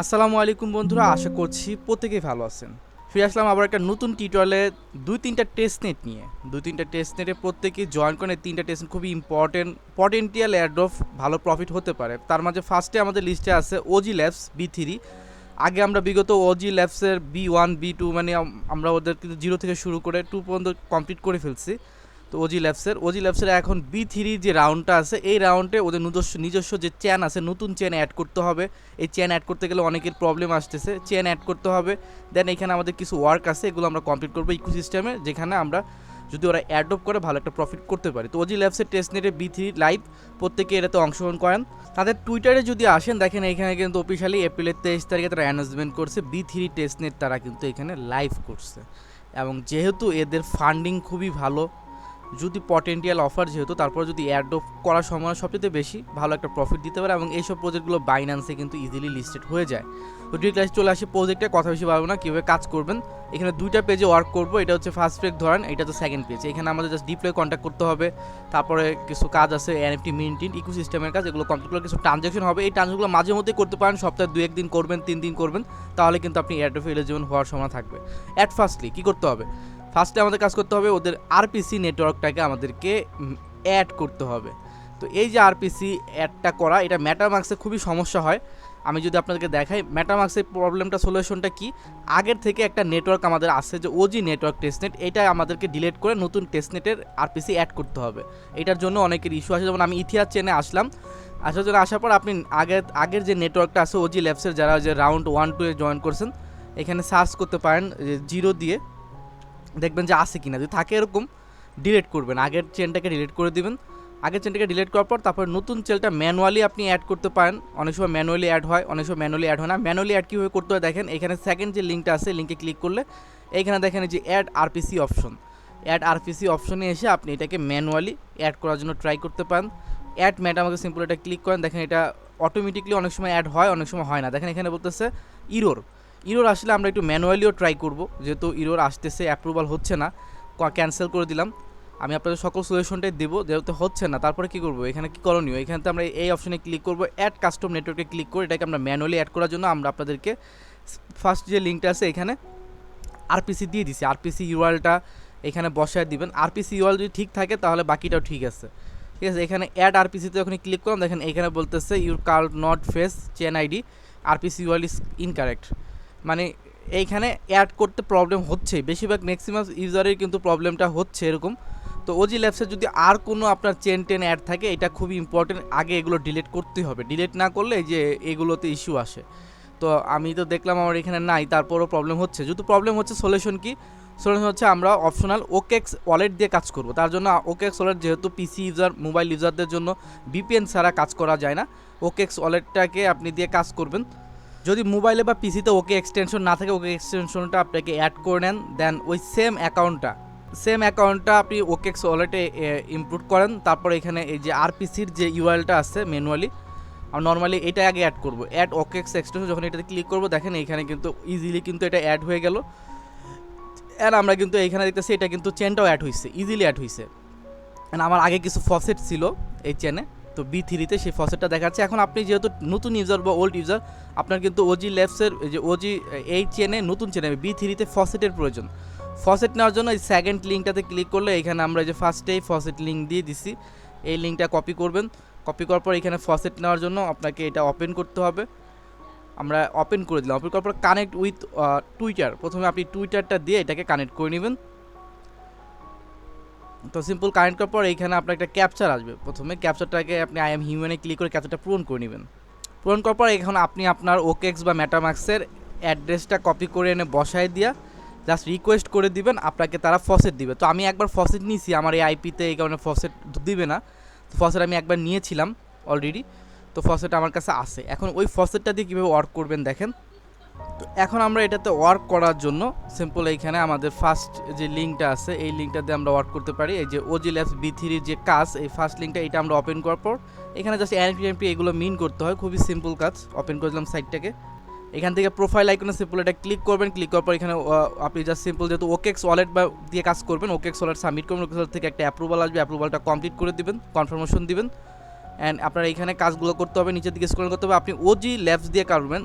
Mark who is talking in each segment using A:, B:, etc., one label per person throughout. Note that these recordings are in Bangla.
A: আসসালামু আলাইকুম বন্ধুরা, আশা করছি প্রত্যেকেই ভালো আছেন। ফিরে আসলাম আবার একটা নতুন টিউটোরিয়ালে দুই তিনটা টেস্ট নেট নিয়ে। দুই তিনটা টেস্ট নেটে প্রত্যেকেই জয়েন এই তিনটা টেস্ট খুবই ইম্পর্টেন্ট পটেন্টিয়াল অফ ভালো প্রফিট হতে পারে। তার মাঝে ফার্স্টে আমাদের লিস্টে আছে ওজি ল্যাবস বি থ্রি আগে আমরা বিগত ওজি ল্যাবসের বি ওয়ান বি টু মানে আমরা ওদের কিন্তু জিরো থেকে শুরু করে টু পর্যন্ত কমপ্লিট করে ফেলছি। তো ওজি ল্যাবসের ওজি ল্যাবসের এখন বি থ্রি যে রাউন্ডটা আছে, এই রাউন্ডে ওদের নিজস্ব নিজস্ব যে চেন আছে, নতুন চেন অ্যাড করতে হবে। এই চেন অ্যাড করতে গেলে অনেকের প্রবলেম আসতেছে। চেন অ্যাড করতে হবে। দেন এখানে আমাদের কিছু ওয়ার্ক আছে, এগুলো আমরা কমপ্লিট করব ইকোসিস্টেমে যেখানে আমরা যদি ওরা অ্যাডপ্ট করে, ভালো একটা প্রফিট করতে পারি। তো ওজি ল্যাবসের টেস্ট নেটে বি থ্রি লাইভ প্রত্যেকে এটাতে অংশগ্রহণ করেন। তাদের টুইটারে যদি আসেন, দেখেন এখানে কিন্তু অফিসিয়ালি এপ্রিলের তেইশ তারিখে তারা অ্যানাউন্সমেন্ট করছে বি থ্রি টেস্ট নেট তারা কিন্তু এখানে লাইভ করছে। এবং যেহেতু এদের ফান্ডিং খুবই ভালো যদি পটেন্টিয়াল অফার যেহেতু, তারপর যদি অ্যাড করার সময় সবচেয়ে বেশি, ভালো একটা প্রফিট দিতে পারে এবং এইসব প্রজেক্টগুলো বাইন্যান্সে কিন্তু ইজিলি লিস্টেড হয়ে যায়। তো ডিরেক্ট ক্লাস চলে আসি প্রজেক্টে কথা বেশি পারব না, কীভাবে কাজ করবেন। এখানে দুইটা পেজে ওয়ার্ক করব, এটা হচ্ছে ফার্স্ট পেজ ধরেন, এটা তো সেকেন্ড পেজ এখানে আমাদের জাস্ট ডিপ্লয় কন্ট্যাক্ট করতে হবে, তারপরে কিছু কাজ আছে এনএফটি মিনটিন ইকোসিস্টেমের কাজ, এগুলো কমপ্লিট করে কিছু ট্রানজাকশন হবে। এই ট্রানজাকশনগুলো মাঝে মধ্যে করতে পারেন, সপ্তাহে দু একদিন করবেন, তিন দিন করবেন, তাহলে কিন্তু আপনি অফ এলিজিবল হওয়ার সময় থাকবে। অ্যাট ফার্স্টলি কী করতে হবে? ফার্স্টে আমাদের কাজ করতে হবে ওদের আরপিসি নেটওয়ার্কটাকে আমাদেরকে অ্যাড করতে হবে। তো এই যে আরপিসি অ্যাডটা করা, এটা ম্যাটামার্ক্সে খুবই সমস্যা হয়। আমি যদি আপনাদেরকে দেখাই ম্যাটামার্ক্সের প্রবলেমটা সলিউশনটা কি? আগের থেকে একটা নেটওয়ার্ক আমাদের আছে যে ওজি নেটওয়ার্ক টেস্টনেট এটা আমাদেরকে ডিলেট করে নতুন টেস্টনেটের আরপিসি অ্যাড করতে হবে। এটার জন্য অনেকের ইস্যু আছে, যেমন আমি ইতিহাস চেনে আসলাম। আসার জন্য আসার পর আপনি আগের আগের যে নেটওয়ার্কটা আছে ওজি ল্যাবসের যারা যে রাউন্ড ওয়ান টু এ জয়েন করছেন, এখানে সার্চ করতে পারেন জিরো দিয়ে। দেখবেন যে আছে কিনা। যদি থাকে এরকম ডিলিট করবেন। আগের চেনটাকে ডিলিট করে দিবেন। আগের চেনটাকে ডিলিট করার পর তারপর নতুন চেলটা ম্যানুয়ালি আপনি অ্যাড করতে পারেন। অনেক সময় ম্যানুয়ালি অ্যাড হয়, অনেক সময় ম্যানুয়ালি অ্যাড হয় না। ম্যানুয়ালি অ্যাড কীভাবে করতে হয় দেখেন, এখানে সেকেন্ড যে লিঙ্কটা আছে লিঙ্কে ক্লিক করলে এইখানে দেখেন যে add RPC option add RPC অপশনে এসে আপনি এটাকে ম্যানুয়ালি অ্যাড করার জন্য ট্রাই করতে পারেন। অ্যাড ম্যাট আমাকে সিম্পল এটা ক্লিক করেন। দেখেন এটা অটোমেটিকলি অনেক সময় অ্যাড হয়, অনেক সময় হয় না। দেখেন এখানে বলতেছে ইরোর ইরোর আসলে আমরা একটু ম্যানুয়ালিও ট্রাই করব। যেহেতু ইরোর আসতেছে অ্যাপ্রুভাল হচ্ছে না ক্যান্সেল করে দিলাম। আমি আপনাদের সকল সলিউশনটাই দেবো, যেহেতু হচ্ছে না, তারপরে কি করব? এখানে কি করণীয়? এখানে তো আমরা এই অপশনে ক্লিক করব অ্যাড কাস্টম নেটওয়ার্কে ক্লিক করে এটাকে আমরা ম্যানুয়ালি অ্যাড করার জন্য আমরা আপনাদেরকে ফার্স্ট যে লিঙ্কটা আছে এখানে আরপিসি দিয়ে দিছি। আরপিসি ইউআরটা এখানে বসায় দিবেন। আরপিসি ইউআর যদি ঠিক থাকে, তাহলে বাকিটাও ঠিক আছে। ঠিক আছে? এখানে অ্যাড আরপিসিতে যখন ক্লিক করলাম, দেখেন এখানে বলতেছে your car not face chain ID RPC URL is incorrect মানে এইখানে অ্যাড করতে প্রবলেম হচ্ছে। বেশিরভাগ ম্যাক্সিমাম ইউজারের কিন্তু প্রবলেমটা হচ্ছে এরকম। তো ওজি ল্যাবসে যদি আর কোনো আপনার চেন টেন অ্যাড থাকে, এটা খুবই ইম্পর্টেন্ট আগে এগুলো ডিলিট করতে হবে। ডিলিট না করলে যে এগুলোতে ইস্যু আসে। তো আমি তো দেখলাম আমার এখানে নাই, তারপরও প্রবলেম হচ্ছে। যেহেতু প্রবলেম হচ্ছে সলিউশন কি? সলিউশন হচ্ছে আমরা অপশনাল ওকেক্স ওয়ালেট দিয়ে কাজ করব। তার জন্য ওকেক্স ওয়ালেট যেহেতু পিসি ইউজার মোবাইল ইউজারদের জন্য বিপিএন ছাড়া কাজ করা যায় না। ওকেক্স ওয়ালেটটাকে আপনি দিয়ে কাজ করবেন। যদি মোবাইলে বা পিসিতে ওকে এক্সটেনশন না থাকে, ওকে এক্সটেনশনটা আপনাকে অ্যাড করে নেন দেন ওই সেম অ্যাকাউন্টটা সেম অ্যাকাউন্টটা আপনি ওকেক্স ওয়ালেটে ইনপুট করেন, তারপর এখানে এই যে আরপিসির যে ইউআরএলটা আছে ম্যানুয়ালি আমি নর্মালি এটা আগে অ্যাড করব। অ্যাড ওকেক্স এক্সটেনশন যখন এটাতে ক্লিক করব, দেখেন এখানে কিন্তু ইজিলি কিন্তু এটা অ্যাড হয়ে গেল। আর আমরা কিন্তু এখানে দেখতেছি, এটা কিন্তু চেনটাও অ্যাড হয়েছে ইজিলি অ্যাড হয়েছে And আমার আগে কিছু ফসেট ছিল এই চেনে তো বি থ্রিতে সেই ফসেটটা দেখাচ্ছে। এখন আপনি যেহেতু নতুন ইউজার বা ওল্ড ইউজার আপনার কিন্তু ওজি ল্যাবসের যে ওজি এই চেনে নতুন চেনে বি থ্রিতে ফসেটের প্রয়োজন। ফসেট নেওয়ার জন্য এই সেকেন্ড লিঙ্কটাতে ক্লিক করলে এখানে আমরা যে ফার্স্টেই ফসেট লিঙ্ক দিয়ে দিছি। এই লিঙ্কটা কপি করবেন। কপি করার পর এখানে ফসেট নেওয়ার জন্য আপনাকে এটা ওপেন করতে হবে। আমরা ওপেন করে দিলাম। ওপেন করার পর কানেক্ট উইথ টুইটার প্রথমে আপনি টুইটারটা দিয়ে এটাকে কানেক্ট করে নেবেন। তো সিম্পল কানেক্ট করার পর এইখানে আপনার একটা ক্যাপচার আসবে। প্রথমে ক্যাপচারটাকে আপনি আই এম হিউম্যানে ক্লিক করে ক্যাপচারটা পূরণ করে নেবেন। পূরণ করার পর এখন আপনি আপনার ওকেক্স বা ম্যাটামাক্সের অ্যাড্রেসটা কপি করে এনে বসায় দিয়া জাস্ট রিকোয়েস্ট করে দিবেন, আপনাকে তারা ফসেট দিবে। তো আমি একবার ফসেট নিয়েছি, আমার এই আইপিতে এই কারণে ফসেট দিবে না। তো ফসেট আমি একবার নিয়েছিলাম অলরেডি তো ফসেট আমার কাছে আছে। এখন ওই ফসেটটা দিয়ে কীভাবে ওয়ার্ক করবেন দেখেন। তো এখন আমরা এটাতে ওয়ার্ক করার জন্য সিম্পল এইখানে আমাদের ফার্স্ট যে লিঙ্কটা আছে, এই লিঙ্কটা দিয়ে আমরা ওয়ার্ক করতে পারি। এই যে ওজি ল্যাবস বি থ্রির যে কাজ, এই ফার্স্ট লিঙ্কটা এটা আমরা ওপেন করার পর, এখানে জাস্ট এনপি এনপি এগুলো মিন করতে হয়, খুবই সিম্পল কাজ। ওপেন করে দিলাম সাইটটাকে এখান থেকে প্রোফাইল আইকনে সিম্পল এটা ক্লিক করবেন ক্লিক করার পর এখানে আপনি জাস্ট সিম্পল যেহেতু ওকেক্স ওয়ালেট বা দিয়ে কাজ করবেন ওকেক্স ওয়ালেট সাবমিট করবেন ওকেক্স ওয়ালেট থেকে একটা অ্যাপ্রুভাল আসবে অ্যাপ্রুভালটা কমপ্লিট করে দিবেন কনফার্মেশন দিবেন। অ্যান্ড আপনার এখানে কাজগুলো করতে হবে, নিচের দিকে স্ক্রল করতে হবে, আপনি ওজি ল্যাবস দিয়ে করবেন।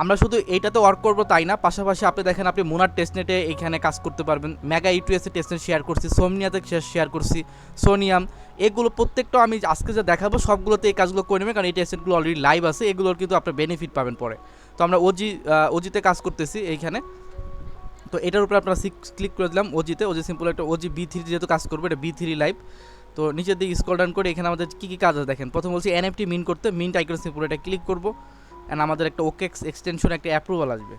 A: আমরা শুধু এইটাতে ওয়ার্ক করব তাই না? পাশাপাশি আপনি দেখেন, আপনি মোনার টেস্টনেটে এখানে কাজ করতে পারবেন। মেগা ইউটিএসে টেস্টনেট শেয়ার করছি সোমনিয়াতে শেয়ার করছি সোনিয়াম এগুলো প্রত্যেকটা আমি আজকে যা দেখাবো, সবগুলোতে এই কাজগুলো করে নেবেন, কারণ এই টেস্টনেটগুলো অলরেডি লাইভ আছে, এগুলোর কিন্তু আপনার বেনিফিট পাবেন পরে। তো আমরা ওজি ওজিতে কাজ করতেছি এইখানে। তো এটার উপরে আপনারা ক্লিক করে দিলাম ওজিতে ওজি সিম্পল একটা ওজি বি থ্রি যেহেতু কাজ করবে, এটা বি থ্রি লাইভ তো নিচের দিকে স্কল ডাউন করে এখানে আমাদের কী কী কাজ আছে দেখেন। প্রথম বলছি এনএফটি মিন করতে মিন আইকন সিম্পল এটা ক্লিক করব। অ্যান্ড আমাদের একটা ওকে এক্সটেনশন একটা অ্যাপ্রুভাল আসবে।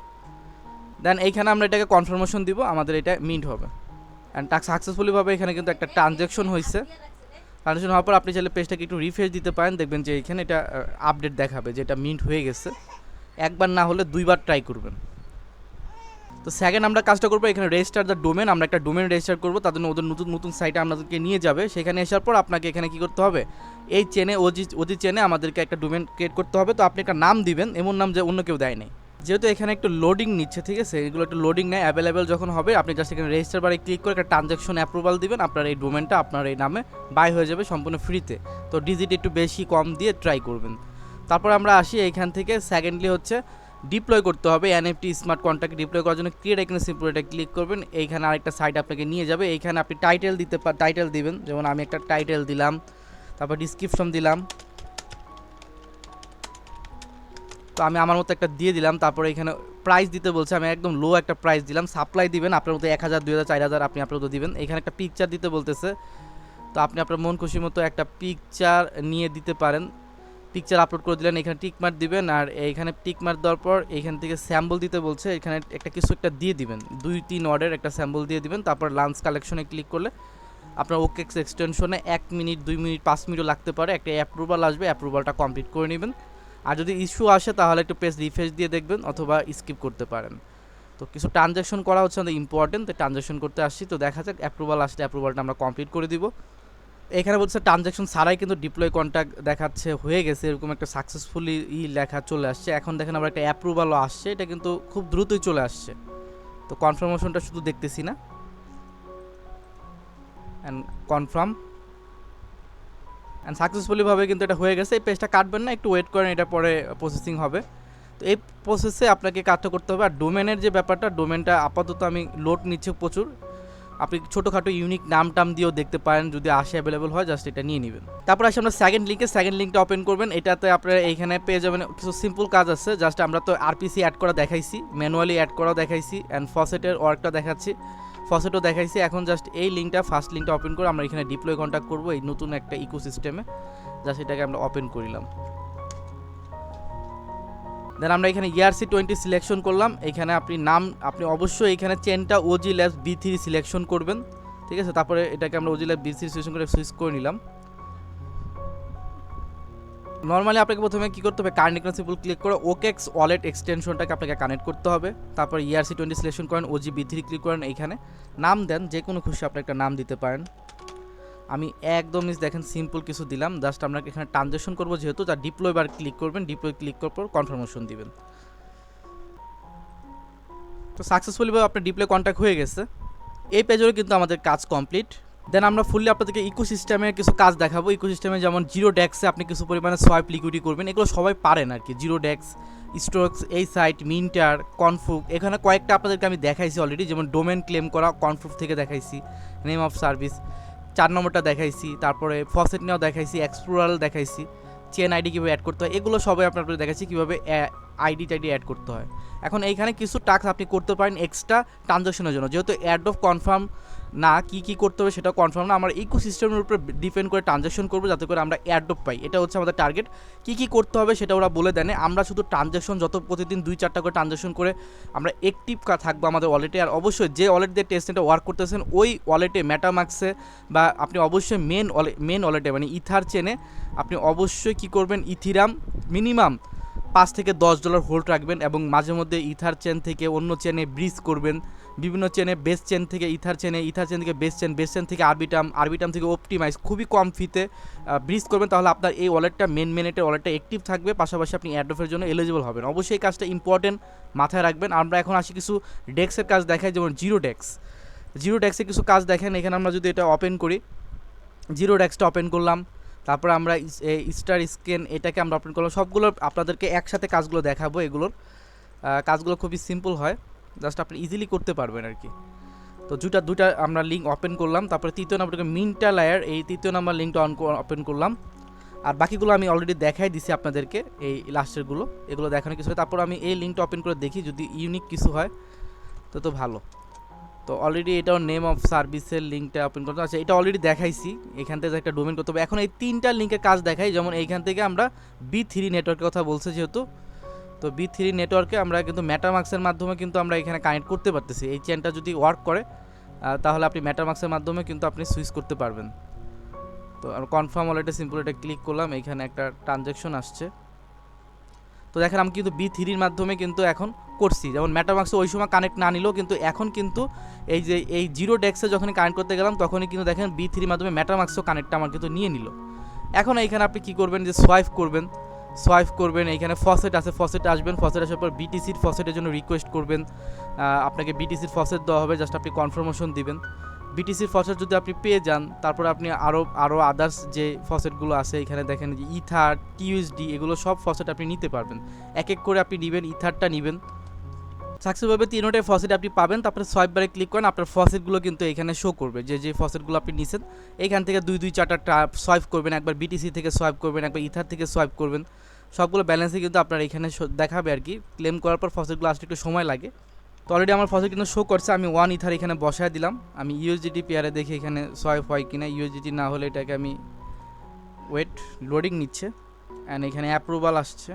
A: দেন এইখানে আমরা এটাকে কনফার্মেশন দিব, আমাদের এটা মিন্ট হবে। অ্যান্ড টাক সাকসেসফুলিভাবে এখানে কিন্তু একটা ট্রানজ্যাকশন হয়েছে। ট্রানজ্যাকশন হওয়ার পর আপনি চাইলে পেজটাকে একটু রিফ্রেশ দিতে পারেন। দেখবেন যে এখানে এটা আপডেট দেখাবে যে এটা মিন্ট হয়ে গেছে। একবার না হলে দুইবার ট্রাই করবেন। তো সেকেন্ড আমরা কাজটা করব, এখানে রেজিস্টার দ্য ডোমেন আমরা একটা ডোমেন রেজিস্টার করব, তার জন্য ওদের নতুন নতুন সাইটে আমাদেরকে নিয়ে যাবে। সেখানে আসার পর আপনাকে এখানে কি করতে হবে? এই চেনে ওজি ওজি চেনে আমাদেরকে একটা ডোমেন ক্রিয়েট করতে হবে। তো আপনি একটা নাম দিবেন, এমন নাম যে অন্য কেউ দেয় নাই। যেহেতু এখানে একটু লোডিং নিচ্ছে, ঠিক আছে? এগুলো একটু লোডিং নেয় অ্যাভেলেবেল যখন হবে, আপনি জাস্ট এখানে রেজিস্টার বারে ক্লিক করে একটা ট্রানজাকশন অ্যাপ্রুভাল দিবেন। আপনার এই ডোমেনটা আপনার এই নামে বাই হয়ে যাবে সম্পূর্ণ ফ্রিতে তো ডিজিট একটু বেশি কম দিয়ে ট্রাই করবেন। তারপর আমরা আসি এইখান থেকে। সেকেন্ডলি হচ্ছে ডিপ্লয় করতে হবে এনএফটি স্মার্ট কন্ট্যাক্ট ডিপ্লয় করার জন্য ক্রিয়েট এখানে সিম্পল এটা ক্লিক করবেন, এইখানে আরেকটা সাইট আপনাকে নিয়ে যাবে, এইখানে আপনি টাইটেল দিতে টাইটেল দিবেন, যেমন আমি একটা টাইটেল দিলাম, তারপর ডিসক্রিপশন দিলাম, তো আমি আমার মতো একটা দিয়ে দিলাম, তারপরে এখানে প্রাইস দিতে বলছে, আমি একদম লো একটা প্রাইস দিলাম সাপ্লাই দিবেন, আপনার মতো এক হাজার, দুই হাজার, চার হাজার আপনি আপনার মতো দিবেন, এখানে একটা পিকচার দিতে বলতেছে, তো আপনি আপনার মন খুশি মতো একটা পিকচার নিয়ে দিতে পারেন পিকচার আপলোড করে দিলেন, এখানে টিকমার্ক দিবেন আর এইখানে টিকমার্ক দেওয়ার পর এখান থেকে স্যাম্বল দিতে বলছে, এখানে একটা কিছু একটা দিয়ে দিবেন। দুই, তিন অর্ডার একটা স্যাম্বল দিয়ে দিবেন, তারপর লাঞ্চ কালেকশনে ক্লিক করলে আপনার ওকেক্স এক্সটেনশনে এক মিনিট দুই মিনিট পাঁচ মিনিটও লাগতে পারে, একটা অ্যাপ্রুভাল আসবে অ্যাপ্রুভালটা কমপ্লিট করে নেবেন। আর যদি ইস্যু আসে তাহলে একটু পেজ রিফ্রেশ দিয়ে দেখবেন অথবা স্কিপ করতে পারেন। তো কিছু ট্রানজ্যাকশন করা হচ্ছে আমাদের ইম্পর্টেন্ট তো ট্রানজ্যাকশন করতে আসছি, তো দেখা যাক অ্যাপ্রুভাল আসলে অ্যাপ্রুভালটা আমরা কমপ্লিট করে দিব। এখানে বলছে ট্রানজ্যাকশন ছাড়াই কিন্তু ডিপ্লয় কন্ট্যাক্ট দেখাচ্ছে, হয়ে গেছে, এরকম একটা সাকসেসফুলি ই লেখা চলে আসছে। এখন দেখেন আবার একটা অ্যাপ্রুভালও আসছে, এটা কিন্তু খুব দ্রুতই চলে আসছে। তো কনফার্মেশনটা শুধু দেখতেছি না। অ্যান্ড কনফার্ম অ্যান্ড সাকসেসফুলিভাবে কিন্তু এটা হয়ে গেছে। এই পেজটা কাটবেন না, একটু ওয়েট করেন, এটা পরে প্রসেসিং হবে। তো এই প্রসেসে আপনাকে কাজটা করতে হবে। আর ডোমেনের যে ব্যাপারটা ডোমেনটা আপাতত আমি লোড নিচ্ছে প্রচুর। আপনি ছোটোখাটো ইউনিক নাম টাম দিয়েও দেখতে পারেন, যদি আসে অ্যাভেলেবল হয় জাস্ট এটা নিয়ে নেবেন। তারপর আসে আমরা সেকেন্ড লিঙ্কে সেকেন্ড লিঙ্কটা ওপেন করবেন। এটাতে আপনারা এইখানে পেয়ে যাবেন কিছু সিম্পল কাজ আছে। জাস্ট আমরা তো আরপিসি অ্যাড করা দেখাইছি ম্যানুয়ালি অ্যাড করাও দেখাইছি অ্যান্ড ফসেটের ওয়ার্কটা দেখাচ্ছি। ফসেটও দেখাইছি। এখন জাস্ট এই লিঙ্কটা ফার্স্ট লিঙ্কটা ওপেন করে আমরা এখানে ডিপ্লয় কন্ট্যাক্ট করব এই নতুন একটা ইকোসিস্টেমে জাস্ট এটাকে আমরা ওপেন করিলাম। দেন আমরা এখানে ইয়ারসি টোয়েন্টি সিলেকশন করলাম। এখানে আপনি নাম, আপনি অবশ্যই এখানে চেনটা OG labs B three selection করবেন। ঠিক আছে? তারপরে এটাকে আমরা OG lab B three selection করে সুইচ করে নিলাম। নর্মালি আপনাকে প্রথমে কী করতে হবে? কারেন্ট সিম্পল ক্লিক করে ওকেক্স ওয়ালেট এক্সটেনশনটাকে আপনাকে কানেক্ট করতে হবে। তারপর ইয়ারসি টোয়েন্টি সিলেকশন করেন ওজি বি থ্রি ক্লিক করেন এইখানে নাম দেন যে কোনো খুশি আপনি একটা নাম দিতে পারেন। আমি একদমই দেখেন সিম্পল কিছু দিলাম। জাস্ট আমরা এখানে ট্রানজেকশন করব যেহেতু তার ডিপ্লয় বার ক্লিক করবেন ডিপ্লয় ক্লিক করার পর কনফার্মেশন দিবেন। তো সাকসেসফুলিভাবে আপনার ডিপ্লয় কন্ট্যাক্ট হয়ে গেছে। এই পেজেরও কিন্তু আমাদের কাজ কমপ্লিট দেন আমরা ফুললি আপনাদেরকে ইকোসিস্টেমের কিছু কাজ দেখাবো। ইকোসিস্টেমে যেমন জিরো ডেক্সে আপনি কিছু পরিমাণে সোয়াইপ লিকুইডি করবেন। এগুলো সবাই পারেন আর কি। জিরো ডেক্স স্ট্রোকস এই সাইট মিন্টার কনফুক এখানে কয়েকটা আপনাদেরকে আমি দেখাইছি অলরেডি যেমন ডোমেন ক্লেম করা কনফুক থেকে দেখাইছি। নেম অফ সার্ভিস চার নম্বরটা দেখাইছি, তারপরে ফসেট নিয়েও দেখাইছি এক্সপ্লোরাল দেখাইছি চেন আইডি কীভাবে অ্যাড করতে হয়, এগুলো সবাই আপনার দেখাইছি কীভাবে আইডি টাইডি অ্যাড করতে হয়। এখন এইখানে কিছু টাস্ক আপনি করতে পারেন এক্সট্রা ট্রানজাকশনের জন্য, যেহেতু অ্যাড অফ কনফার্ম না কি কি করতে হবে সেটা কনফার্ম না। আমরা ইকো সিস্টেমের উপরে ডিপেন্ড করে ট্রানজাকশন করব যাতে করে আমরা অ্যাডপ পাই। এটা হচ্ছে আমাদের টার্গেট কি কি করতে হবে সেটা ওরা বলে দেন আমরা শুধু ট্রানজাকশন যত প্রতিদিন দুই চারটা করে ট্রানজাকশন করে আমরা অ্যাক্টিভ থাকব আমাদের ওয়ালেটে আর অবশ্যই যে ওয়ালেট দিয়ে টেস্টনেটে ওয়ার্ক করতেছেন, ওই ওয়ালেটে ম্যাটামাক্সে বা আপনি অবশ্যই মেন মেন ওয়ালেটে মানে ইথার চেনে আপনি অবশ্যই কি করবেন? ইথিরাম মিনিমাম পাঁচ থেকে দশ ডলার হোল্ড রাখবেন এবং মাঝে মধ্যে ইথার চেন থেকে অন্য চেনে ব্রিজ করবেন। বিভিন্ন চেনে বেস চেন থেকে ইথার চেনে, ইথার চেন থেকে বেস চেন বেস চেন থেকে আরবিটাম আরবিটাম থেকে অপটিমাইজ, খুবই কম ফিতে ব্রিজ করবেন তাহলে আপনার এই ওয়ালেটটা, মেন মেনেটের ওয়ালেটটা অ্যাক্টিভ থাকবে। পাশাপাশি আপনি অ্যাডফের জন্য এলিজিবল হবেন। অবশ্যই এই কাজটা ইম্পর্টেন্ট মাথায় রাখবেন। আমরা এখন আসি কিছু ডেস্কের কাজ দেখাই, যেমন জিরো ডেক্স জিরো ডেস্কে কিছু কাজ দেখেন। এখানে আমরা যদি এটা ওপেন করি জিরো ডেক্সটা ওপেন করলাম। তারপর আমরা স্টার স্ক্যান এটাকে আমরা ওপেন করলাম। সবগুলো আপনাদেরকে একসাথে কাজগুলো দেখাবো এগুলোর। কাজগুলো খুবই সিম্পল হয়। জাস্ট আপনি ইজিলি করতে পারবেন আর কি। তো দুটা দুটা আমরা লিঙ্ক ওপেন করলাম। তারপরে তৃতীয় নাম্বারটাকে মিনটা লায়ার এই তৃতীয় নাম্বার লিঙ্কটা অন ওপেন করলাম। আর বাকিগুলো আমি অলরেডি দেখাই দিছি আপনাদেরকে এই লাস্টেরগুলো এগুলো দেখানো কিছু হয়। তারপর আমি এই লিঙ্কটা ওপেন করে দেখি যদি ইউনিক কিছু হয়, তো তো ভালো। তো অলরেডি এটাও নেম অফ সার্ভিসের লিঙ্কটা ওপেন করতে আচ্ছা এটা অলরেডি দেখাইছি। এখান থেকে একটা ডোমেন করতে হবে। এখন এই তিনটা লিঙ্কের কাজ দেখাই। যেমন এইখান থেকে আমরা বি থ্রি নেটওয়ার্কের কথা বলছে যেহেতু। তো বি থ্রি নেটওয়ার্কে আমরা কিন্তু ম্যাটামাক্সের মাধ্যমে কিন্তু আমরা এখানে কানেক্ট করতে পারতেছি। এই চেনটা যদি ওয়ার্ক করে তাহলে আপনি ম্যাটামাক্সের মাধ্যমে কিন্তু আপনি সুইচ করতে পারবেন। তো কনফার্ম ওয়ালেটে সিম্পল এটা ক্লিক করলাম। এখানে একটা ট্রানজ্যাকশন আসছে। তো দেখেন আমি কিন্তু বি থ্রির মাধ্যমে কিন্তু এখন করছি। যেমন ম্যাটামাক্সে ওই সময় কানেক্ট না নিলেও কিন্তু এখন কিন্তু এই যে, এই জিরো ডেক্সে যখন কানেক্ট করতে গেলাম, তখনই কিন্তু দেখেন বি থ্রির মাধ্যমে ম্যাটামাক্সও কানেক্টটা আমার কিন্তু নিয়ে নিল। এখন এইখানে আপনি কী করবেন যে সোয়াইপ করবেন। সোয়াইপ করবেন, এইখানে ফসেট আছে ফসেট আসবেন। ফসেট আসার পর বিটিসির ফসেটের জন্য রিকোয়েস্ট করবেন। আপনাকে বিটিসির ফসেট দেওয়া হবে জাস্ট আপনি কনফার্মেশন দিবেন। বিটিসির ফসেট যদি আপনি পেয়ে যান, তারপর আপনি আরও আরও আদার্স যে ফসেটগুলো আছে, এখানে দেখেন যে ইথার টিউএসডি এগুলো সব ফসেট আপনি নিতে পারবেন। এক এক করে আপনি নেবেন ইথারটা নেবেন। সাকসেসভাবে তিনোটাই ফসেট আপনি পাবেন, তারপরে সোয়াইপ বারে ক্লিক করেন, আপনার ফসেটগুলো কিন্তু এখানে শো করবে, যে যে ফসেটগুলো আপনি নিছেন। এখান থেকে দুই দুই চারটা সোয়াইপ করবেন, একবার বিটিসি থেকে সোয়াইপ করবেন, একবার ইথার থেকে সোয়াইপ করবেন। সবগুলো ব্যালেন্সে কিন্তু আপনার এখানে দেখাবে আর কি। ক্লেম করার পর ফসেটগুলো আসতে একটু সময় লাগে। তো অলরেডি আমার ফসেট কিন্তু শো করছে, আমি ওয়ান ইথার এখানে বসায় দিলাম। আমি ইউএসডিটি পেয়ারে দেখি এখানে সোয়াইপ হয় কিনা ইউএসডিটি না হলে এটাকে আমি ওয়েট লোডিং নিচ্ছে। অ্যান্ড এখানে অ্যাপ্রুভাল আসছে।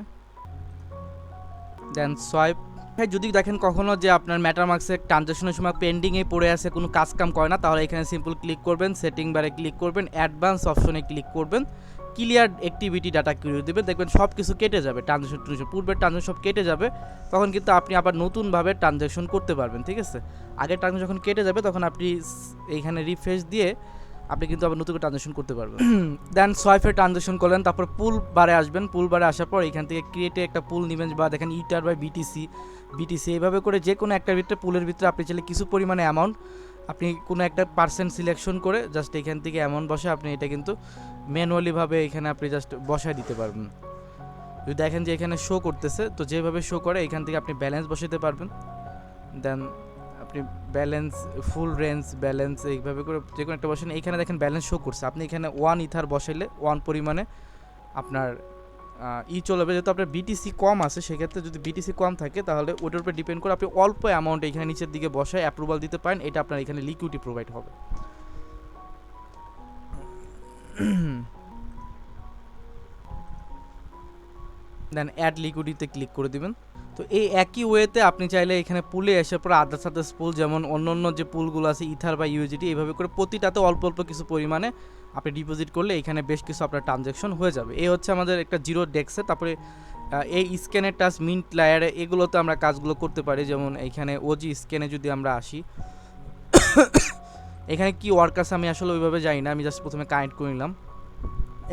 A: দেন সোয়াইপ হ্যাঁ যদি দেখেন কখনো যে আপনার ম্যাটারমার্কসে ট্রানজ্যাকশনের সময় পেন্ডিংয়ে পড়ে আছে, কোনো কাজ কাম করে না, তাহলে এখানে সিম্পল ক্লিক করবেন সেটিং বারে ক্লিক করবেন অ্যাডভান্স অপশনে ক্লিক করবেন। ক্লিয়ার অ্যাক্টিভিটি ডাটা ক্লিয়ার দেবেন দেখবেন সব কিছু কেটে যাবে ট্রানজ্যাকশন ট্রানজ্যাকশন পূর্বের ট্রানজ্যাকশন সব কেটে যাবে তখন কিন্তু আপনি আবার নতুনভাবে ট্রানজ্যাকশন করতে পারবেন ঠিক আছে? আগের ট্রানজ্যাকশন যখন কেটে যাবে তখন আপনি এইখানে রিফ্রেশ দিয়ে আপনি কিন্তু আবার নতুন করে ট্রানজ্যাকশন করতে পারবেন। দেন সোয়াইফের ট্রানজ্যাকশন করলেন তারপর পুল বারে আসবেন পুল বারে আসার পর এখান থেকে ক্রিয়েটে একটা পুল নেবেন বা দেখেন ইটার বা বিটিসি বিটিসি এইভাবে করে যে কোনো একটা ভিতরে পুলের ভিতরে আপনি চাইলে কিছু পরিমাণে অ্যামাউন্ট আপনি কোনো একটা পার্সেন্ট সিলেকশন করে জাস্ট এখান থেকে অ্যামাউন্ট বসে, আপনি এটা কিন্তু ম্যানুয়ালিভাবে এখানে আপনি জাস্ট বসায় দিতে পারবেন। যদি দেখেন যে এখানে শো করতেছে, তো যেভাবে শো করে, এখান থেকে আপনি ব্যালেন্স বসাতে পারবেন। দেন আপনি ব্যালেন্স ফুল রেঞ্জ ব্যালেন্স এইভাবে করে যে কোনো একটা বসেন। এইখানে দেখেন ব্যালেন্স শো করছে। আপনি এখানে ওয়ান ইথার বসাইলে ওয়ান পরিমাণে আপনার ই চলবে। যেহেতু আপনার বিটিসি কম আছে, সেক্ষেত্রে যদি বিটিসি কম থাকে, তাহলে ওটার উপর ডিপেন্ড করে আপনি অল্প অ্যামাউন্ট এখানে নিচের দিকে বসায় অ্যাপ্রুভাল দিতে পারেন। এটা আপনার এখানে লিকুইডিটি প্রোভাইড হবে। দেন অ্যাড লিকুইডিতে ক্লিক করে দিবেন। তো এই একই ওয়েতে আপনি চাইলে এখানে পুলে এসে পরে আদার্স আদার্স পুল যেমন অন্য অন্য যে পুলগুলো আছে ইথার বা ইউজিটি এইভাবে করে প্রতিটাতে অল্প অল্প কিছু পরিমাণে আপনি ডিপোজিট করলে এখানে বেশ কিছু আপনার ট্রানজ্যাকশন হয়ে যাবে। এই হচ্ছে আমাদের একটা জিরো ডেক্সে তারপরে এই স্ক্যানের টাচ মিন্ট লায়ারে এগুলোতে আমরা কাজগুলো করতে পারি। যেমন এইখানে ওজি স্ক্যানে যদি আমরা আসি, এখানে কি ওয়ার্ক আছে আমি আসলে ওইভাবে যাই না, আমি জাস্ট প্রথমে কানেক্ট করে নিলাম।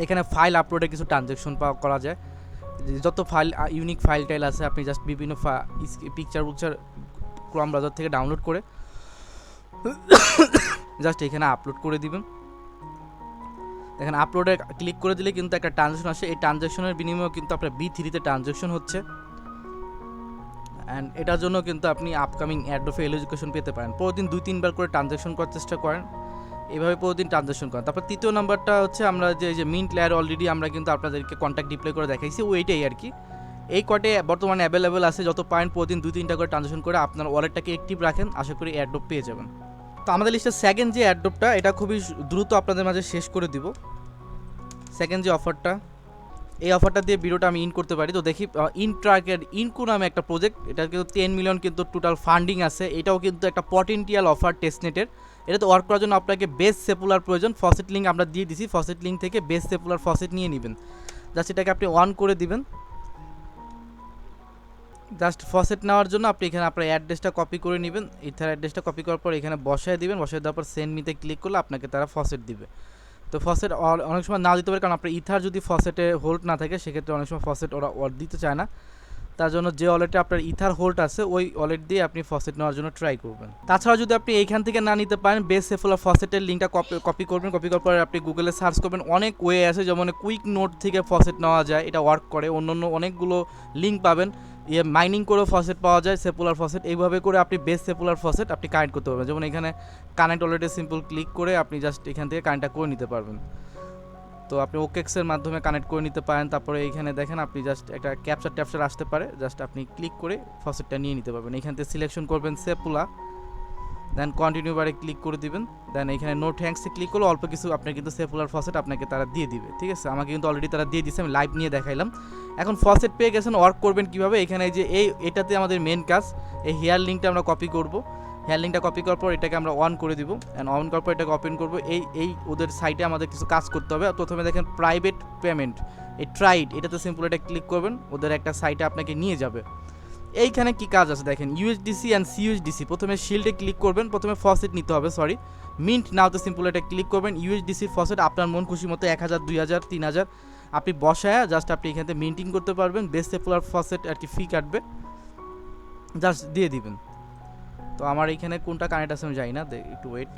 A: এখানে ফাইল আপলোডে কিছু ট্রানজ্যাকশন করা যায়। যত ফাইল ইউনিক ফাইল টাইল আছে, আপনি জাস্ট বিভিন্ন পিকচার উকচার ক্রম ব্রাউজার থেকে ডাউনলোড করে জাস্ট এখানে আপলোড করে দিবেন। দেখেন আপলোডে ক্লিক করে দিলে কিন্তু একটা ট্রানজ্যাকশন আসে। এই ট্রানজ্যাকশনের বিনিময়ে কিন্তু আপনার বি থ্রিতে ট্রানজ্যাকশন হচ্ছে। অ্যান্ড এটার জন্য কিন্তু আপনি আপকামিং অ্যাডোফে এলিজিকেশন পেতে পারেন। প্রতিদিন দুই, তিনবার করে ট্রানজ্যাকশন করার চেষ্টা করেন। এভাবে প্রতিদিন ট্রানজ্যাকশন করেন। তারপর তৃতীয় নাম্বারটা হচ্ছে আমরা যে যে মিন্ট লেয়ার অলরেডি আমরা কিন্তু আপনাদেরকে কন্ট্যাক্ট ডিপ্লয় করে দেখাইছি, ওইটাই আর কি। এই কটে বর্তমানে অ্যাভেলেবেল আছে, যত পয়েন্ট প্রতিদিন দুই, তিনটা করে ট্রানজ্যাকশন করে আপনার ওয়ালেটটাকে অ্যাক্টিভ রাখেন। আশা করি অ্যাডোপ পেয়ে যাবেন। তো আমাদের লিস্টের সেকেন্ড যে অ্যাডোপটা এটা খুবই দ্রুত আপনাদের মাঝে শেষ করে দিব। সেকেন্ড যে অফারটা এই অফারটা দিয়ে ভিডিওটা আমি ইন করতে পারি। তো দেখি ইন ট্রাকের ইনকু নামে একটা প্রজেক্ট এটা কিন্তু টেন মিলিয়ন কিন্তু টোটাল ফান্ডিং আছে। এটাও কিন্তু একটা পটেন্টিয়াল অফার টেস্টনেটের এটাতে ওয়ার্ক করার জন্য আপনাকে বেস্ট সেপুলার প্রয়োজন। ফসেট লিঙ্ক আমরা দিয়ে দিছি। ফসেট লিঙ্ক থেকে বেস্ট সেপুলার ফসেট নিয়ে নেবেন। জাস্ট এটাকে আপনি অন করে দিবেন। জাস্ট ফসেট নেওয়ার জন্য আপনি এখানে আপনার অ্যাড্রেসটা কপি করে নেবেন। ইথার অ্যাড্রেসটা কপি করার পর এখানে বসায় দিবেন। বসায় দেওয়ার পর সেন্ড মিতে ক্লিক করলে আপনাকে তারা ফসেট দিবে। তো ফসেট অনেক সময় না দিতে পারে কারণ আপনার ইথার যদি ফসেটে হোল্ড না থাকে, সেক্ষেত্রে অনেক সময় ফসেট ওরা দিতে চায় না। তার জন্য যে ওয়ালেটে আপনার ইথার হোল্ড আছে, ওই ওয়ালেট দিয়ে আপনি ফসেট নেওয়ার জন্য ট্রাই করবেন। তাছাড়া যদি আপনি এইখান থেকে না নিতে পারেন বেস সেফুলার ফসেটের লিঙ্কটা কপি করবেন। কপি করার পরে আপনি গুগলে সার্চ করবেন। অনেক ওয়ে আছে যেমন কুইক নোট থেকে ফসেট নেওয়া যায়, এটা ওয়ার্ক করে। অন্য অন্য অনেকগুলো লিঙ্ক পাবেন। ইয়ে মাইনিং করেও ফসেট পাওয়া যায় সেপুলার ফসেট এইভাবে করে আপনি বেস সেপুলার ফসেট আপনি কানেক্ট করতে পারবেন। যেমন এখানে কানেক্ট অলরেডি সিম্পল ক্লিক করে আপনি জাস্ট এখান থেকে কানেক্টটা করে নিতে পারবেন। তো আপনি ওকেক্সের মাধ্যমে কানেক্ট করে নিতে পারেন। তারপরে এখানে দেখেন আপনি জাস্ট একটা ক্যাপচার ট্যাপচার আসতে পারে। জাস্ট আপনি ক্লিক করে ফসেটটা নিয়ে নিতে পারবেন। এখান থেকে সিলেকশন করবেন সেপুলা দেন কন্টিনিউ বারে ক্লিক করে দিবেন। দেন এখানে নো থ্যাঙ্কসে ক্লিক করলে অল্প কিছু আপনার কিন্তু সেপুলার ফসেট আপনাকে তারা দিয়ে দিবে, ঠিক আছে? আমাকে কিন্তু অলরেডি তারা দিয়ে দিচ্ছে আমি লাইভ নিয়ে দেখাইলাম। এখন ফসেট পেয়ে গেছেন ওয়ার্ক করবেন কীভাবে? এখানে যে এই, এটাতে আমাদের মেন কাজ, এই হেয়ার লিঙ্কটা আমরা কপি করব। হেয়ার লিঙ্কটা কপি করার পর এটাকে আমরা অন করে দিব। অ্যান্ড অন করার পর এটাকে ওপেন করব। এই এই ওদের সাইটে আমাদের কিছু কাজ করতে হবে। প্রথমে দেখেন প্রাইভেট পেমেন্ট এই ট্রাইড এটাতে সিম্পল এটা ক্লিক করবেন। ওদের একটা সাইটে আপনাকে নিয়ে যাবে। এইখানে কি কাজ আছে দেখেন ইউএসডিসি অ্যান্ড সিইউএসডিসি প্রথমে শিল্ডে ক্লিক করবেন, প্রথমে ফসেট নিতে হবে সরি মিন্ট নাওতে সিম্পল এটা ক্লিক করবেন ইউএসডিসির ফসেট আপনার মন খুশি মতো এক হাজার, দুই হাজার, তিন হাজার, আপনি বসায় জাস্ট আপনি এখান মিন্টিং করতে পারবেন বেস্ট সেপুলার ফসেট আর কি ফি কাটবে জাস্ট দিয়ে দিবেন। তো আমার এখানে কোনটা কানেক্ট আছে আমি জানি না একটু ওয়েট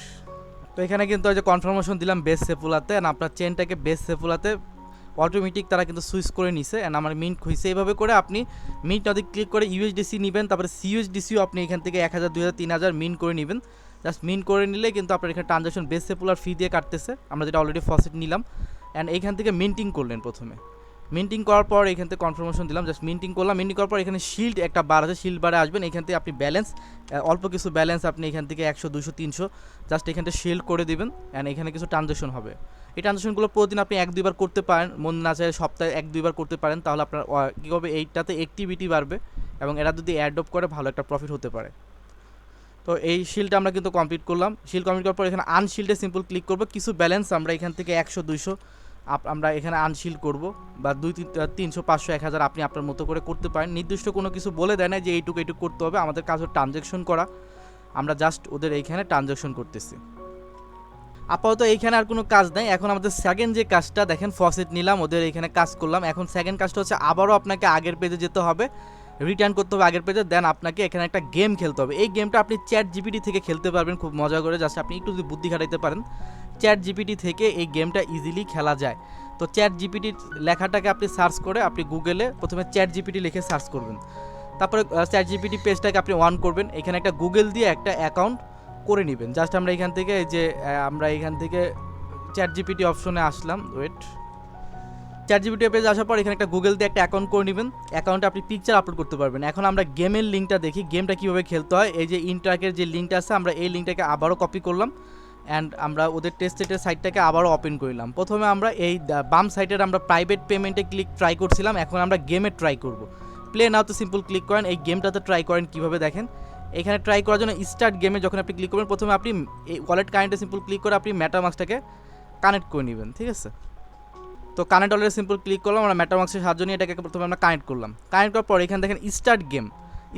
A: তো এখানে কিন্তু ওই যে কনফার্মেশন দিলাম বেস সেপুলাতে অ্যান্ড আপনার চেনটাকে বেস সেপুলাতে অটোমেটিক তারা কিন্তু সুইচ করে নিছে অ্যান্ড আমার মিন্ট খুঁজছে এইভাবে করে আপনি মিন্ট নদী ক্লিক করে ইউএসডিসি নেবেন, তারপরে সিইউএসডিসিও আপনি এখান থেকে এক হাজার, দুই হাজার, তিন হাজার মিন্ট করে নেবেন। জাস্ট মিন্ট করে নিলে কিন্তু আপনার এখানে ট্রানজাকশন বেস সেপুলার ফি দিয়ে কাটতেছে। আমরা যেটা অলরেডি ফসেট নিলাম। অ্যান্ড এইখান থেকে মিন্টিং করলেন প্রথমে। মিন্টিং করার পর এখান থেকে কনফার্মেশন দিলাম। জাস্ট মিন্টিং করলাম। মিন্টিং করার পর এখানে শিল্ড একটা বার আছে। শিল্ড বারে আসবেন। এখান থেকে আপনি ব্যালেন্স অল্প কিছু ব্যালেন্স আপনি এখান থেকে একশো দুশো তিনশো জাস্ট এখান থেকে শিল্ড করে দিবেন। অ্যান্ড এখানে কিছু ট্রানজাকশন হবে। এই ট্রানজাকশনগুলো প্রতিদিন আপনি এক, দুইবার করতে পারেন। মন না চায় সপ্তাহে এক, দুইবার করতে পারেন, তাহলে আপনার কী হবে, এইটাতে অ্যাক্টিভিটি বাড়বে এবং এরা যদি অ্যাডপ্ট করে, ভালো একটা প্রফিট হতে পারে। তো এই শিলটা আমরা কিন্তু কমপ্লিট করলাম। শিল কমপ্লিট করার পর এখানে আনশিল্ডে সিম্পল ক্লিক করব। কিছু ব্যালেন্স আমরা এখান থেকে একশো, দুইশো আমরা এখানে আনশিল্ড করব বা দুই তিনশো, পাঁচশো, এক হাজার আপনি আপনার মতো করে করতে পারেন। নির্দিষ্ট কোনো কিছু বলে দেয় না যে এইটুকু এইটুকু করতে হবে। আমাদের কাজ হচ্ছে করা। আমরা জাস্ট ওদের এইখানে ট্রানজ্যাকশন করতেছি। আপাতত এইখানে আর কোনো কাজ নেই। এখন আমাদের সেকেন্ড যে কাজটা, দেখেন ফসেট নিলাম, ওদের এখানে কাজ করলাম। এখন সেকেন্ড কাজটা হচ্ছে আবারও আপনাকে আগের পেজে যেতে হবে রিটার্ন করতে হবে আগের পেজে দেন আপনাকে এখানে একটা গেম খেলতে হবে। এই গেমটা আপনি চ্যাট জিপিটি থেকে খেলতে পারবেন, খুব মজা করে জাস্ট আপনি একটু যদি বুদ্ধি খাটাইতে পারেন। চ্যাট জিপিটি থেকে এই গেমটা ইজিলি খেলা যায়। তো চ্যাট জিপিটির লেখাটাকে আপনি সার্চ করে, আপনি গুগলে প্রথমে চ্যাট জিপিটি লিখে সার্চ করবেন। তারপরে চ্যাট জিপিটি পেজটাকে আপনি অন করবেন। এখানে একটা গুগল দিয়ে একটা অ্যাকাউন্ট করে নেবেন। জাস্ট আমরা এখান থেকে এই যে আমরা এখান থেকে চ্যাট জিপিটি অপশনে আসলাম। ওয়েট চ্যাট জিপিটি পেজে আসার পর এখানে একটা গুগল দিয়ে একটা অ্যাকাউন্ট করে নেবেন। অ্যাকাউন্টে আপনি পিকচার আপলোড করতে পারবেন। এখন আমরা গেমের লিঙ্কটা দেখি। গেমটা কীভাবে খেলতে হয়? এই যে ইনট্রাকের যে লিঙ্কটা আছে, আমরা এই লিঙ্কটাকে আবারও কপি করলাম। অ্যান্ড আমরা ওদের টেস্টেটের সাইটটাকে আবারও ওপেন করলাম। প্রথমে আমরা এই বাম সাইটের আমরা প্রাইভেট পেমেন্টে ক্লিক ট্রাই করছিলাম। এখন আমরা গেমে ট্রাই করব। প্লে নাও তো সিম্পল ক্লিক করেন। এই গেমটাতে ট্রাই করেন কীভাবে দেখেন। এখানে ট্রাই করার জন্য স্টার্ট গেমে যখন আপনি ক্লিক করবেন, প্রথমে আপনি এই ওয়ালেট কানেক্টে সিম্পল ক্লিক করে আপনি ম্যাটামাক্সটাকে কানেক্ট করে নেবেন, ঠিক আছে? তো কানেক্ট অলরেডি সিম্পল ক্লিক করলাম, আমরা ম্যাটামাক্সের সাহায্য নিয়ে এটাকে প্রথমে আমরা কানেক্ট করলাম। কানেক্ট করার পর এখানে দেখেন স্টার্ট গেম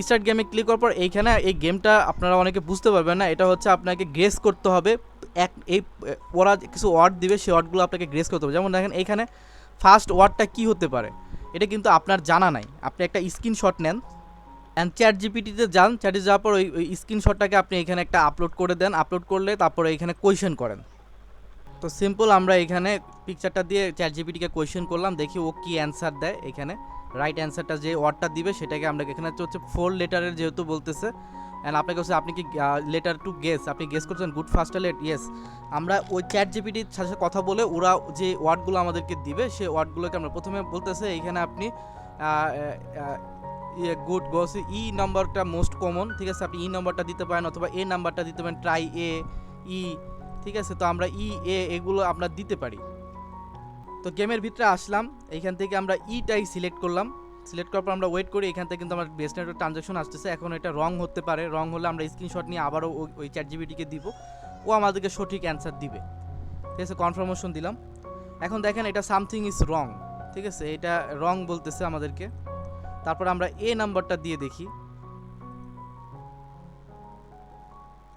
A: স্টার্ট গেমে ক্লিক করার পর এইখানে এই গেমটা আপনারা অনেকে বুঝতে পারবেন না, এটা হচ্ছে আপনাকে গ্রেস করতে হবে। এক, এই ওরা কিছু ওয়ার্ড দিবে, সেই ওয়ার্ডগুলো আপনাকে গ্রেস করতে হবে। যেমন দেখেন এইখানে ফার্স্ট ওয়ার্ডটা কী হতে পারে? এটা কিন্তু আপনার জানা নাই। আপনি একটা স্ক্রিনশট নেন অ্যান্ড চ্যাট জিপিটিতে যান চ্যাটে যাওয়ার পর ওই স্ক্রিনশটটাকে আপনি এখানে একটা আপলোড করে দেন। আপলোড করলে তারপরে এখানে কোয়েশন করেন। তো সিম্পল আমরা এখানে পিকচারটা দিয়ে চ্যাট জিপিটিকে কোয়েশন করলাম, দেখি ও কী অ্যান্সার দেয় এখানে। রাইট অ্যান্সারটা যে ওয়ার্ডটা দিবে, সেটাকে আমরা এখানে হচ্ছে ফোর লেটারের যেহেতু বলতেছে। অ্যান্ড আপনাকে হচ্ছে, আপনি কি লেটার টু গেস আপনি গেস করছেন গুড ফার্স্ট লেট ইয়েস আমরা ওই চ্যাট জিপিটির সাথে কথা বলে ওরা যে ওয়ার্ডগুলো আমাদেরকে দিবে সেই ওয়ার্ডগুলোকে আমরা প্রথমে বলতেছে, এখানে আপনি গুড গোস ই নাম্বারটা মোস্ট কমন ঠিক আছে? আপনি ই নাম্বারটা দিতে পারেন অথবা এ নাম্বারটা দিতে পারেন ট্রাই এ ই ঠিক আছে? তো আমরা ই এ এগুলো আমরা দিতে পারি। তো গেমের ভিতরে আসলাম এইখান থেকে আমরা ইটাই সিলেক্ট করলাম। সিলেক্ট করার পর আমরা ওয়েট করি, এখান থেকে কিন্তু আমার বেস্ট নেটওয়ার্ক ট্রানজাকশন আসতেছে। এখন এটা রং হতে পারে রং হলে আমরা স্ক্রিনশট নিয়ে আবারও ওই- ওই চ্যাট জিবিটিকে দিব। ও আমাদেরকে সঠিক অ্যান্সার দিবে। ঠিক আছে? কনফার্মেশন দিলাম। এখন দেখেন এটা সামথিং ইজ রং ঠিক আছে? এটা রং বলতেছে আমাদেরকে। তারপর আমরা এ নাম্বারটা দিয়ে দেখি।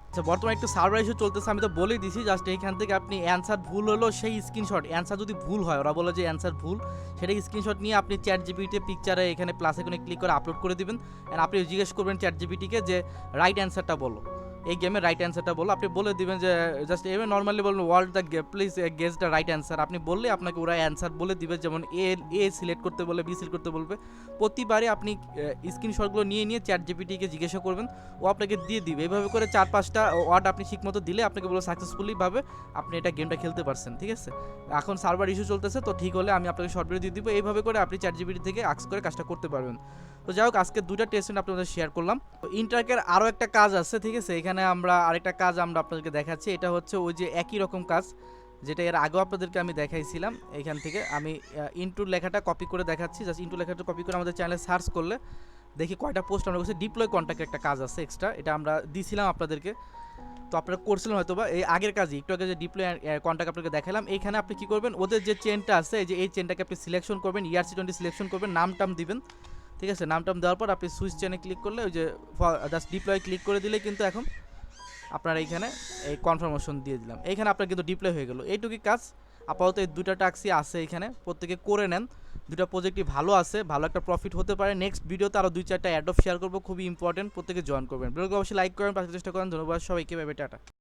A: আচ্ছা বর্তমানে একটু সার্ভার চলতেছে, আমি তো বলেই দিছি, জাস্ট এইখান থেকে আপনি অ্যান্সার ভুল হলো, সেই স্ক্রিনশট। অ্যান্সার যদি ভুল হয়, ওরা বলে যে অ্যান্সার ভুল, সেটা স্ক্রিনশট নিয়ে আপনি চ্যাট জিবিটি পিকচারে এখানে প্লাস এখানে ক্লিক করে আপলোড করে দেবেন। অ্যান্ড আপনি জিজ্ঞেস করবেন চ্যাট জিবিটিকে যে রাইট অ্যান্সারটা বলো। এই গেমের রাইট অ্যান্সারটা বলো। আপনি বলে দিবেন যে জাস্ট এভাবে নর্মালি বলুন world the please guess the right answer আপনি বললে আপনাকে ওরা অ্যান্সার বলে দিবে, যেমন এ এ সিলেক্ট করতে বলে বি সিলেক্ট করতে বলবে। প্রতিবারে আপনি স্ক্রিনশটগুলো নিয়ে নিয়ে চ্যাট জিপিটিকে জিজ্ঞাসা করবেন, ও আপনাকে দিয়ে দিবে। এইভাবে করে চার পাঁচটা ওয়ার্ড আপনি ঠিক মতো দিলে আপনাকে বলে সাকসেসফুলি ভাবে আপনি এটা গেমটা খেলতে পারছেন, ঠিক আছে? এখন সার্ভার ইস্যু চলতেছে, তো ঠিক হলে আমি আপনাকে শর্ট ভিডিও দিয়ে দিব। এইভাবে করে আপনি চ্যাট জিপিটি থেকে আক্স করে কাজটা করতে পারবেন। তো যাই হোক, আজকে দুটা টেস্ট আপনাদের শেয়ার করলাম। তো ইন্টারকের আরও একটা কাজ আছে, ঠিক আছে? এখানে আমরা আরেকটা কাজ আমরা আপনাদেরকে দেখাচ্ছি। এটা হচ্ছে ওই যে একই রকম কাজ, যেটা এর আগেও আপনাদেরকে আমি দেখাইছিলাম এখান থেকে। আমি ইন্টুর লেখাটা কপি করে দেখাচ্ছি। জাস্ট ইন্টু লেখাটা কপি করে আমাদের চ্যানেলে সার্চ করলে দেখি কয়টা পোস্ট আমরা করছি। ডিপ্লয় কন্ট্যাক্ট একটা কাজ আছে এক্সট্রা এটা আমরা দিছিলাম আপনাদেরকে। তো আপনারা করছিলেন হয়তো বা এই আগের কাজই, একটু আগে যে ডিপ্লয় কন্ট্যাক্ট আপনাকে দেখালাম এইখানে আপনি কি করবেন? ওদের যে চেনটা আছে, যে এই চেনটাকে আপনি সিলেকশন করবেন ইয়ারসি টোয়েন্টি সিলেকশন করবেন, নাম টাম দিবেন। ঠিক আছে? নাম টাম দেওয়ার পর আপনি সুইচ চেনে ক্লিক করলে ওই যে জাস্ট ডিপ্লয় ক্লিক করে দিলে কিন্তু এখন আপনার এইখানে এই কনফার্মেশন দিয়ে দিলাম। এইখানে আপনার কিন্তু ডিপ্লয় হয়ে গেল। এইটুকুই কাজ। আপাতত এই দুটা ট্যাক্সি আছে এখানে প্রত্যেকে করে নেন। দুটা প্রজেক্টই ভালো আছে, ভালো একটা প্রফিট হতে পারে। নেক্সট ভিডিওতে আরও দুই, চারটা অ্যাড অফ শেয়ার করব। খুবই ইম্পর্টেন্ট প্রত্যেকে জয়েন করবেন। ভিডিওকে অবশ্যই লাইক করেন, পাশে চেষ্টা করেন। ধন্যবাদ সবাইকে। ভেবে টাটা।